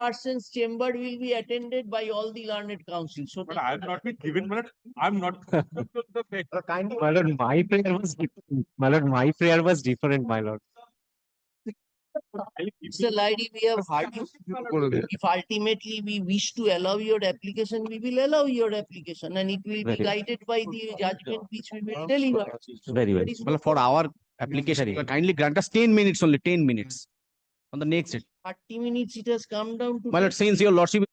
Parsons chamber will be attended by all the learned council. So But I have not been given, but. I'm not. kind uh, Kindly, My lord, my prayer was different. My lord, my prayer was different, my lord. Mr. Lady, we have hardly, if ultimately we wish to allow your application, we will allow your application and it will be Very- guided by the judgment which we will deliver. Very well. Well, for our application, kindly grant us ten minutes only, ten minutes on the next. 30 minutes it has come down to. My lord, since your lordship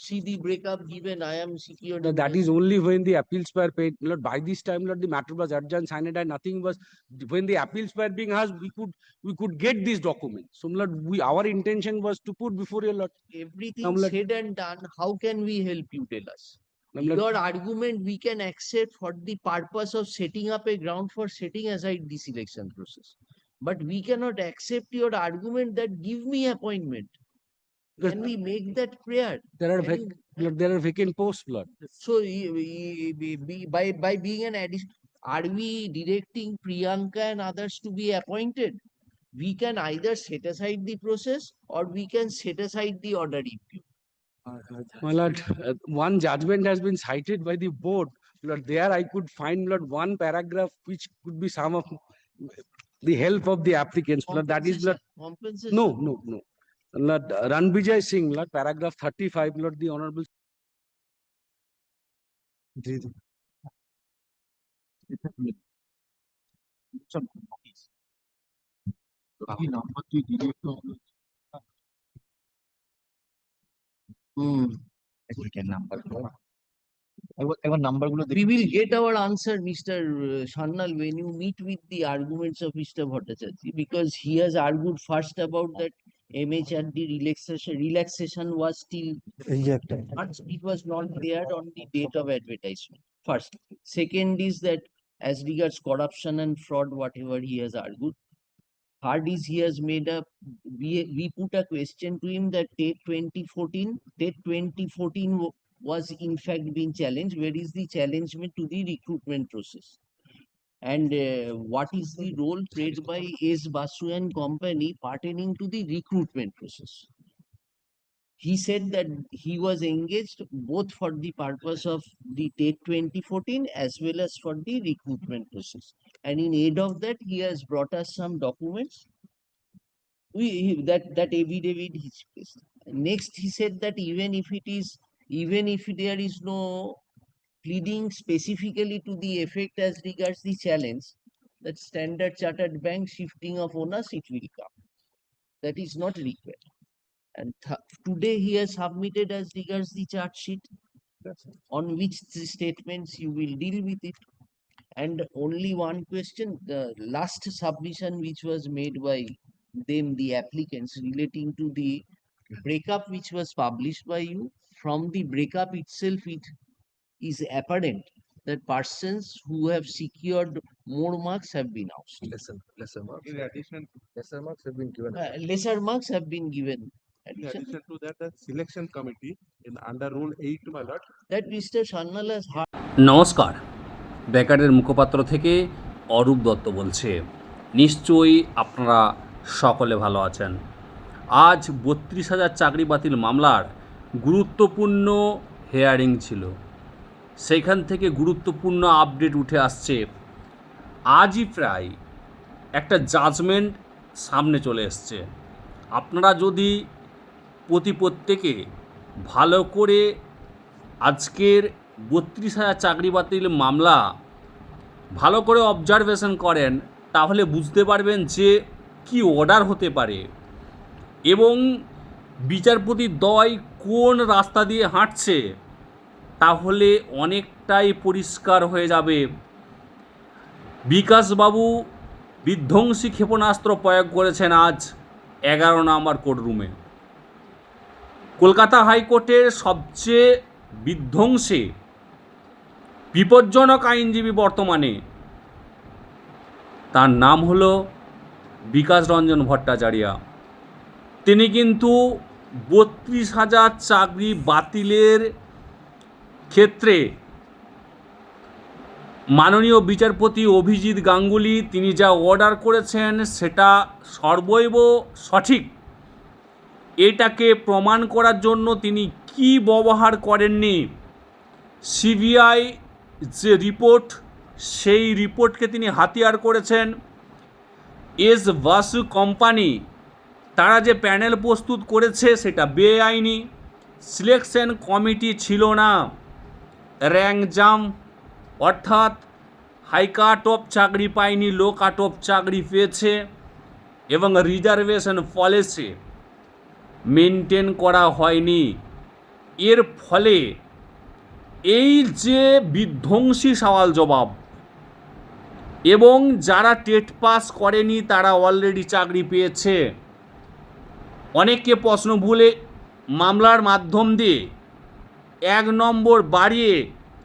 see the breakup given, I am secured. No, that is only when the appeals were paid. Lord, by this time, Lord, the matter was urgent, signed, and nothing was. When the appeals were being asked, we could we could get this document. So, Lord, we our intention was to put before your Lord. Everything now, Lord, said and done. How can we help you? Tell us. Lord, your argument we can accept for the purpose of setting up a ground for setting aside this election process. But we cannot accept your argument that give me appointment. because Can we make that prayer? There are, vac- you- there are vacant posts, Lord. So by by being an addition, are we directing Priyanka and others to be appointed? We can either set aside the process or we can set aside the order review. My lord, uh, one judgment has been cited by the board. Lord, there I could find, Lord, one paragraph which could be some of the help of the applicants. Lord, that is, not. Compensation. no, no, no. Lord, Ranvijay Singh, Lord, paragraph thirty-five, Lord, the honorable Hmm. একবার একবার number গুলো We will get our answer, Mr. Sharnal, when you meet with the arguments of Mr. Bhattacharya, because he has argued first about that MHRD relaxation, relaxation was still Rejected. But it was not there on the date of advertisement, first. Second is that as regards corruption and fraud, whatever he has argued. Third is he has made a, we, we put a question to him that date twenty fourteen, date twenty fourteen was in fact being challenged, where is the challengement to the recruitment process? And uh, what is the role played by S. Basu and company pertaining to the recruitment process? he said that he was engaged both for the purpose of the twenty fourteen as well as for the recruitment process. And in aid of that, he has brought us some documents. We, that, that he placed. Next, he said that even if it is, even if there is no pleading specifically to the effect as regards the challenge, that Standard Chartered Bank shifting of owners, it will come. That is not required. And today he has submitted as regards the chart sheet on which the statements you will deal with it. And only one question, the last submission which was made by them, the applicants relating to the breakup which was published by you. From the breakup itself, it is apparent that persons who have secured more marks have been ousted. Lesser, lesser marks. In addition, Lesser marks have been given. Uh, Lesser marks have been given. Addition. in Addition- to that, the selection committee in under rule eight, my lord, That Mr. Sharnal has heard নমস্কার বেকারের মুখপাত্র থেকে অরূপ দত্ত বলছে নিশ্চয়ই আপনারা সকলে ভালো আছেন আজ বত্রিশ হাজার চাকরি বাতিল মামলার গুরুত্বপূর্ণ হেয়ারিং ছিল। সেখান থেকে গুরুত্বপূর্ণ আপডেট উঠে আসছে। আজই প্রায় একটা জাজমেন্ট সামনে চলে এসছে। আপনারা যদি প্রতি প্রত্যেকে ভালো করে আজকের বত্রিশ হাজার চাকরি বাতিল মামলা ভালো করে অবজারভেশন করেন, তাহলে বুঝতে পারবেন যে কি অর্ডার হতে পারে। এবং বিচারপতি দয় কোন রাস্তা দিয়ে হাঁটছে, তাহলে অনেকটাই পরিষ্কার হয়ে যাবে। বিকাশবাবু বিধ্বংসী ক্ষেপণাস্ত্র প্রয়োগ করেছেন আজ এগারো নম্বর কোর্টরুমে। কলকাতা হাইকোর্টের সবচেয়ে বিধ্বংসী, বিপজ্জনক আইনজীবী বর্তমানে, তার নাম হলো বিকাশ রঞ্জন ভট্টাচার্য। তিনি কিন্তু বত্রিশ হাজার চাকরি বাতিলের ক্ষেত্রে মাননীয় বিচারপতি অভিজিৎ গাঙ্গুলি তিনি যা অর্ডার করেছেন সেটা সর্বৈব সঠিক। এটাকে প্রমাণ করার জন্য তিনি কি ব্যবহার করেননি? সিবিআই যে রিপোর্ট, সেই রিপোর্টকে তিনি হাতিয়ার করেছেন। এস বাসু কোম্পানি তারা যে প্যানেল প্রস্তুত করেছে সেটা বেআইনি। সিলেকশন কমিটি ছিল না। Rank jam. অর্থাৎ হাই কাট অফ চাকরি পায়নি লো কাট অফ চাকরি পেয়েছে এবং রিজার্ভেশন পলিসি মেনটেন করা হয়নি। এর ফলে এই যে বিধ্বংসী সওয়াল জবাব এবং যারা টেট পাস করেনি, তারা অলরেডি চাকরি পেয়েছে। অনেককে প্রশ্ন ভুলে মামলার মাধ্যম দিয়ে এক নম্বর বাড়িয়ে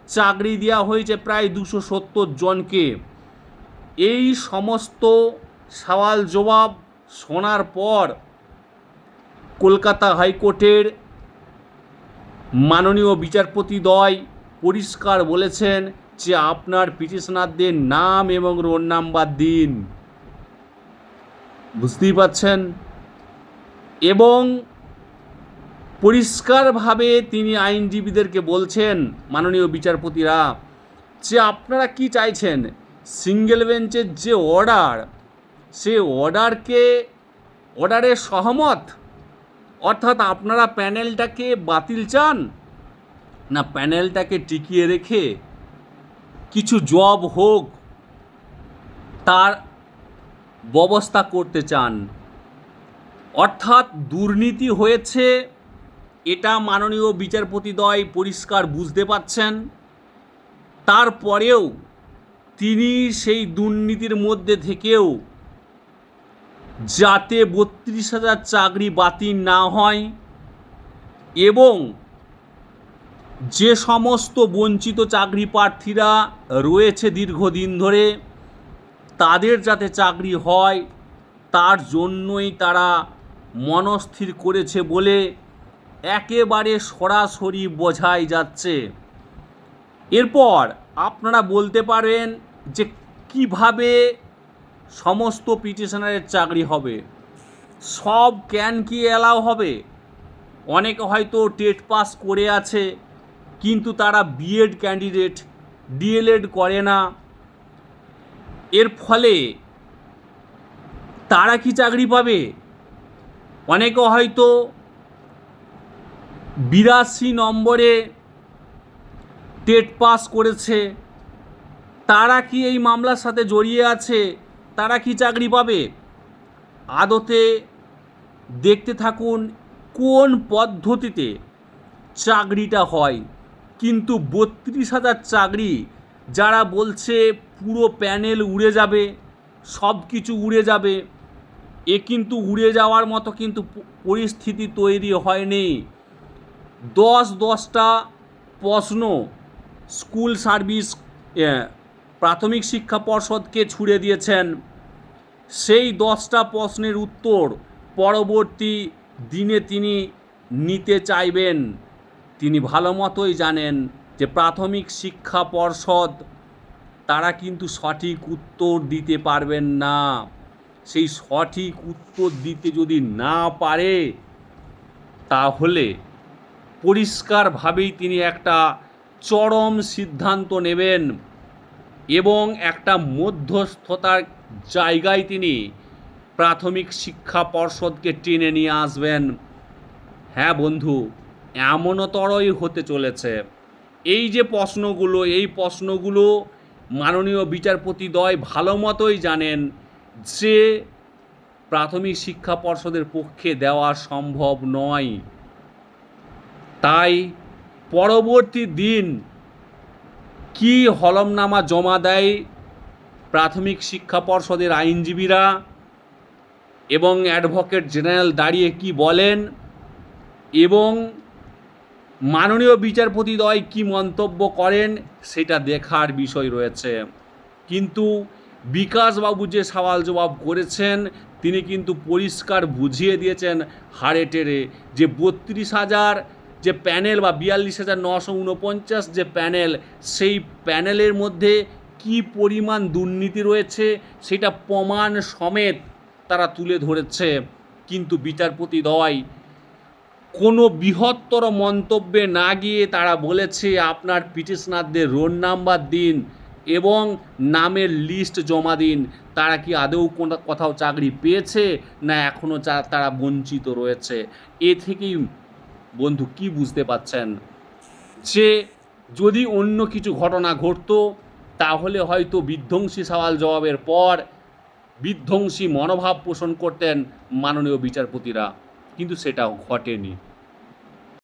চাকরি দেওয়া হয়েছে প্রায় দুশো সত্তর জনকে। এই সমস্ত সওয়াল জবাব শোনার পর কলকাতা হাইকোর্টের মাননীয় বিচারপতি দ্বয় পরিষ্কার বলেছেন যে আপনার পিটিশনারদের নাম এবং রোল নাম্বার দিন। বুঝতেই পাচ্ছেন এবং পরিষ্কারভাবে তিনি আইনজীবীদেরকে বলছেন, মাননীয় বিচারপতিরা, যে আপনারা কি চাইছেন? সিঙ্গেল বেঞ্চের যে অর্ডার, সে অর্ডারকে, অর্ডারে সহমত? অর্থাৎ আপনারা প্যানেলটাকে বাতিল চান? না, প্যানেলটাকে টিকিয়ে রেখে কিছু জব হোক, তার ব্যবস্থা করতে চান? অর্থাৎ দুর্নীতি হয়েছে, এটা মাননীয় বিচারপতিদ্বয় পরিষ্কার বুঝতে পাচ্ছেন তারপরেও তিনি সেই দুর্নীতির মধ্যে থেকেও যাতে বত্রিশ হাজার চাকরি বাতিল না হয় এবং যে সমস্ত বঞ্চিত চাকরি প্রার্থীরা রয়েছে দীর্ঘদিন ধরে, তাদের যাতে চাকরি হয়, তার জন্যই তারা মনস্থির করেছে বলে একেবারে সরাসরি বোঝাই যাচ্ছে। এরপর আপনারা বলতে পারেন যে কীভাবে সমস্ত পিটিশনারের চাকরি হবে। সব ক্যান কি অ্যালাউ হবে? অনেকে হয়তো টেট পাস করে আছে, কিন্তু তারা বিএড ক্যান্ডিডেট, ডিএলএড করে না। এর ফলে তারা কি চাকরি পাবে? অনেকে হয়তো বিরাশি নম্বরে টেট পাস করেছে, তারা কি এই মামলার সাথে জড়িয়ে আছে, তারা কি চাকরি পাবে? আদতে দেখতে থাকুন কোন পদ্ধতিতে চাকরিটা হয়। কিন্তু বত্রিশ হাজার চাকরি, যারা বলছে পুরো প্যানেল উড়ে যাবে সব কিছু উড়ে যাবে এ কিন্তু উড়ে যাওয়ার মতো কিন্তু পরিস্থিতি তৈরি হয়নি। দশ দশটা প্রশ্ন স্কুল সার্ভিস প্রাথমিক শিক্ষা পর্ষদকে ছুড়ে দিয়েছেন। সেই দশটা প্রশ্নের উত্তর পরবর্তী দিনে তিনি নিতে চাইবেন। তিনি ভালো মতোই জানেন যে প্রাথমিক শিক্ষা পর্ষদ, তারা কিন্তু সঠিক উত্তর দিতে পারবেন না। সেই সঠিক উত্তর দিতে যদি না পারে, তাহলে পরিষ্কারভাবেই তিনি একটা চরম সিদ্ধান্ত নেবেন এবং একটা মধ্যস্থতার জায়গায় তিনি প্রাথমিক শিক্ষা পর্ষদকে টেনে নিয়ে আসবেন। হ্যাঁ বন্ধু, এমনতরই হতে চলেছে। এই যে প্রশ্নগুলো, এই প্রশ্নগুলো মাননীয় বিচারপতি দ্বয় ভালো মতোই জানেন। যে প্রাথমিক শিক্ষা পর্ষদের পক্ষে দেওয়া সম্ভব নয়, তাই পরবর্তী দিন কি হলমনামা জমা দেয় প্রাথমিক শিক্ষা পর্ষদের আইনজীবীরা এবং অ্যাডভোকেট জেনারেল দাঁড়িয়ে কি বলেন এবং মাননীয় বিচারপতিদ্বয় কি মন্তব্য করেন, সেটা দেখার বিষয় রয়েছে। কিন্তু বিকাশবাবু যে সওয়াল জবাব করেছেন, তিনি কিন্তু পরিষ্কার বুঝিয়ে দিয়েছেন হাড়ে টেরে যে বত্রিশ হাজার যে প্যানেল বা বিয়াল্লিশ হাজার নশো উনপঞ্চাশ যে প্যানেল, সেই প্যানেলের মধ্যে কি পরিমাণ দুর্নীতি রয়েছে সেটা প্রমাণ সমেত তারা তুলে ধরেছে। কিন্তু বিচারপতি দয় কোনো বৃহত্তর মন্তব্যে না গিয়ে তারা বলেছে, আপনার পিটিশনারদের রোল নাম্বার দিন। এবং নামের লিস্ট জমা দিন। তারা কি আদৌ কোনো কোথাও চাকরি পেয়েছে, না এখনও তারা বঞ্চিত রয়েছে? এ থেকেই বন্ধু কি বুঝতে পাচ্ছেন যে যদি অন্য কিছু ঘটনা ঘটতো, তাহলে হয়তো বিধ্বংসী সওয়াল জবাবের পর বিধ্বংসী মনোভাব পোষণ করতেন মাননীয় বিচারপতিরা। কিন্তু সেটাও ঘটেনি।